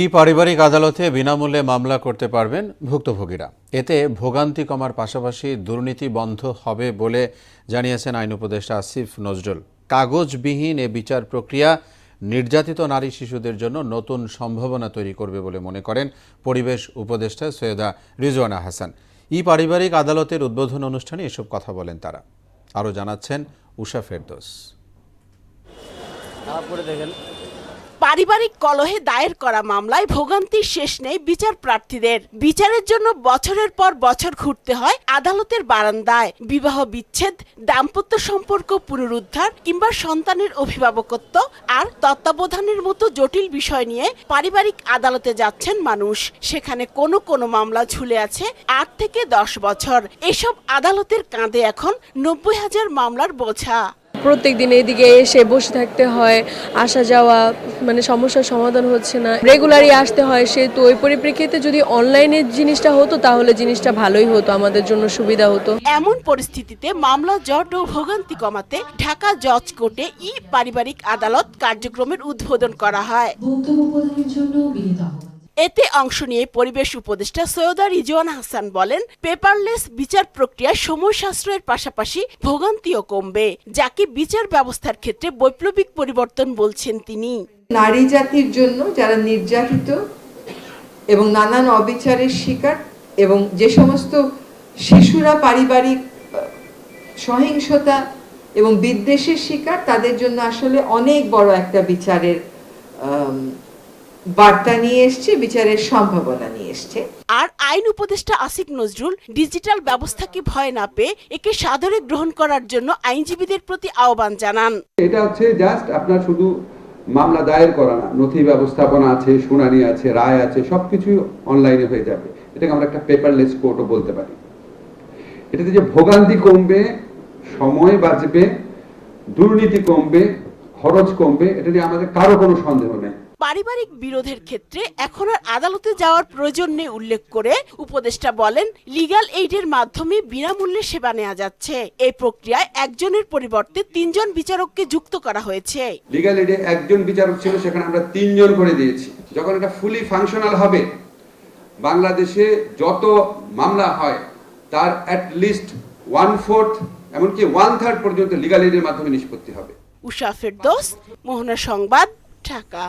ই পারিবারিক আদালতে বিনামূল্যে মামলা করতে পারবেন ভুক্তভোগীরা। এতে ভোগান্তি কমার পাশাপাশি দুর্নীতি বন্ধ হবে বলে জানিয়েছেন আইন উপদেষ্টা আসিফ নজরুল। কাগজবিহীন এ বিচার প্রক্রিয়া নির্যাতিত নারী শিশুদের জন্য নতুন সম্ভাবনা তৈরি করবে বলে মনে করেন পরিবেশ উপদেষ্টা সৈয়দা রিজওয়ানা হাসান। ই পারিবারিক আদালতের উদ্বোধন অনুষ্ঠানে এসব কথা বলেন তারা। আরও জানাচ্ছেন উষা ফেরদোস। পারিবারিক কলহে দায়ের করা মামলায় ভোগান্তির শেষ নেই বিচার প্রার্থীদের। বিচারের জন্য বছরের পর বছর ঘুরতে হয় আদালতের বারান্দায়। বিবাহ বিচ্ছেদ, দাম্পত্য সম্পর্ক পুনরুদ্ধার কিংবা সন্তানের অভিভাবকত্ব আর তত্ত্বাবধানের মতো জটিল বিষয় নিয়ে পারিবারিক আদালতে যাচ্ছেন মানুষ। সেখানে কোনো কোনো মামলা ঝুলে আছে আট থেকে দশ বছর। এসব আদালতের কাঁধে এখন নব্বই হাজার মামলার বোঝা। প্রত্যেক দিন এদিকে এসে বসে থাকতে হয় আসা যাওয়া মানে সমস্যার সমাধান হচ্ছে না। রেগুলারই আসতে হয় সেহেতু ওই পরিপ্রেক্ষিতে যদি অনলাইনে জিনিসটা হতো তাহলে জিনিসটা ভালোই হতো আমাদের জন্য সুবিধা হতো। এমন পরিস্থিতিতে মামলা জট ও ভোগান্তি কমাতে ঢাকা জজ কোর্টে ই পারিবারিক আদালত কার্যক্রমের উদ্বোধন করা হয়। বক্তব্য জন্য বিনীত এতে অংশ নিয়ে পরিবেশ উপদেষ্টা সৈয়দা রিজওয়ান হাসান বলেন, পেপারলেস বিচার প্রক্রিয়া সময় সাশ্রয়ের পাশাপাশি ভোগান্তিও কমবে যাকে বিচার ব্যবস্থার ক্ষেত্রে বৈপ্লবিক পরিবর্তন বলছেন তিনি। নারী জাতির জন্য যারা নির্যাতিত এবং নানান অবিচারের শিকার এবং যে সমস্ত শিশুরা পারিবারিক সহিংসতা এবং বিদ্বেষের শিকার, তাদের জন্য আসলে অনেক বড় একটা বিচারের বার্তা নিয়ে এসছে বিচারের সম্ভাবনা নিয়ে এসছে। আর আইন উপদেষ্টা আসিফ নজরুল ডিজিটাল ব্যবস্থাকে ভয় না পেয়ে একে সাদরে গ্রহণ করার জন্য আইনজীবীদের প্রতি আহ্বান জানান। এটা হচ্ছে জাস্ট আপনার শুধু মামলা দায়ের করা না নথি ব্যবস্থাপনা আছে শুনানি আছে রায় আছে সবকিছুই অনলাইনে হয়ে যাবে। এটাকে আমরা একটা পেপারলেস কোর্টও বলতে পারি। এটাতে যে ভোগান্তি কমবে সময় বাঁচবে দুর্নীতি কমবে খরচ কমবে এটা নিয়ে আমাদের কারও কোনো সন্দেহ নেই। পারিবারিক বিরোধের ক্ষেত্রে এখন আর আদালতে যাওয়ার প্রয়োজন নেই উল্লেখ করে উপদেষ্টা বলেন লিগ্যাল এইডের মাধ্যমে বিনামূল্যে সেবা নেওয়া যাচ্ছে। এই প্রক্রিয়ায় একজনের পরিবর্তে তিনজন বিচারককে যুক্ত করা হয়েছে। লিগাল এইডে একজন বিচারক ছিল সেখানে আমরা তিনজন করে দিয়েছি। যখন এটা ফুলি ফাংশনাল হবে বাংলাদেশে যত মামলা হয় তার অ্যাট লিস্ট ওয়ান ফোর্থ এমনকি ওয়ান থার্ড পর্যন্ত লিগাল এইডের মাধ্যমে নিষ্পত্তি হবে। উষা ফেরদোস মোহনা সংবাদ ঢাকা।